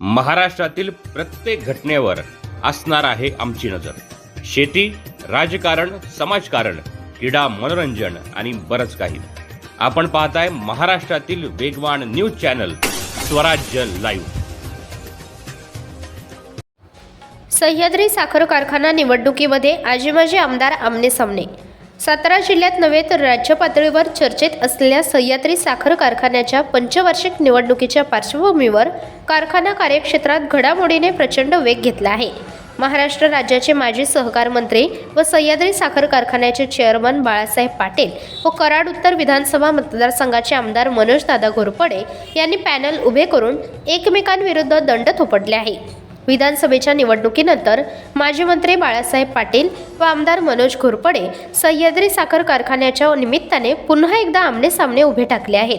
महाराष्ट्रातील प्रत्येक घटनेवर असणार आहे आमची नजर. शेती राजकारण समाजकारण क्रीडा मनोरंजन आणि बरंच काही. आपण पाहताय महाराष्ट्रातील वेगवान news channel Swarajya live. Sahyadri साखर कारखाना निवडणुकीमध्ये आजीमाजी आमदार आमने सामने. सातारा जिल्ह्यात नव्हे तर राज्य पातळीवर चर्चेत असलेल्या सह्याद्री साखर कारखान्याच्या पंचवार्षिक निवडणुकीच्या पार्श्वभूमीवर कारखाना कार्यक्षेत्रात घडामोडीने प्रचंड वेग घेतला आहे. महाराष्ट्र राज्याचे माजी सहकार मंत्री व सह्याद्री साखर कारखान्याचे चेअरमन बाळासाहेब पाटील व कराड उत्तर विधानसभा मतदारसंघाचे आमदार मनोजदादा घोरपडे यांनी पॅनल उभे करून एकमेकांविरुद्ध दंड थोपटले आहे. विधानसभेच्या निवडणुकीनंतर माजी मंत्री बाळासाहेब पाटील व आमदार मनोज घोरपडे सह्याद्री साखर कारखान्याच्या निमित्ताने पुन्हा एकदा आमने सामने उभे टाकले आहेत.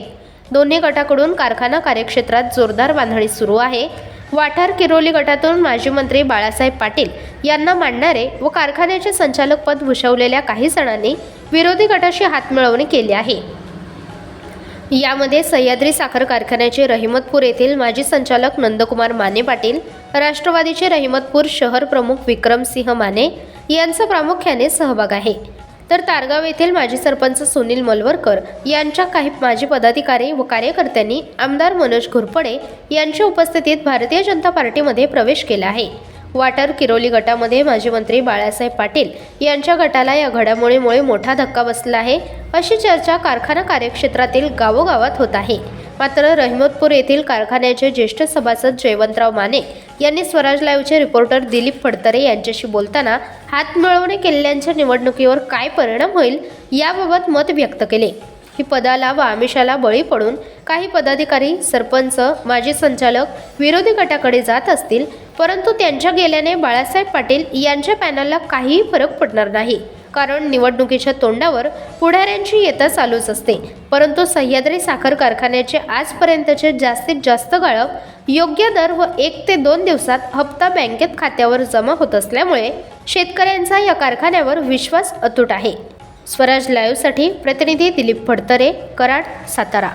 दोन्ही गटाकडून कारखाना कार्यक्षेत्रात जोरदार बांधणी सुरू आहे. वाठार किरोली गटातून माजी मंत्री बाळासाहेब पाटील यांना मांडणारे व कारखान्याचे संचालक पद भूषवलेल्या काही जणांनी विरोधी गटाशी हातमिळवणी केली आहे. यामध्ये सह्याद्री साखर कारखान्याचे रहिमतपूर येथील माजी संचालक नंदकुमार माने पाटील राष्ट्रवादीचे रहिमतपूर शहर प्रमुख विक्रमसिंह माने यांचा प्रामुख्याने सहभाग आहे. तर तारगाव येथील माजी सरपंच सुनील मलवरकर यांच्या काही माजी पदाधिकारी व कार्यकर्त्यांनी आमदार मनोज घोरपडे यांच्या उपस्थितीत भारतीय जनता पार्टीमध्ये प्रवेश केला आहे. वाटर किरोली गटामध्ये माजी मंत्री बाळासाहेब पाटील यांच्या गटाला या घडामोडीमुळे मोठा धक्का बसला आहे. अशी चर्चा कारखाना कार्यक्षेत्रातील गावोगावात होत आहे. मात्र रहिमतपूर येथील कारखान्याचे ज्येष्ठ सभासद जयवंतराव माने यांनी स्वराज लाईव्हचे रिपोर्टर दिलीप फडतरे यांच्याशी बोलताना हातमिळवणी केलेल्यांच्या निवडणुकीवर काय परिणाम होईल याबाबत मत व्यक्त केले. ही पदाला व आमिषाला बळी पडून काही पदाधिकारी सरपंच माजी संचालक विरोधी गटाकडे जात असतील परंतु त्यांच्या गेल्याने बाळासाहेब पाटील यांच्या पॅनलला काहीही फरक पडणार नाही. कारण निवडणुकीच्या तोंडावर पुढाऱ्यांची येता चालूच असते. परंतु सह्याद्री साखर कारखान्याचे आजपर्यंतचे जास्तीत जास्त गाळप योग्य दर व एक ते दोन दिवसात हप्ता बँकेत खात्यावर जमा होत असल्यामुळे शेतकऱ्यांचा या कारखान्यावर विश्वास अतूट आहे. स्वराज लाईव्हसाठी प्रतिनिधी दिलीप फडतरे कराड सातारा.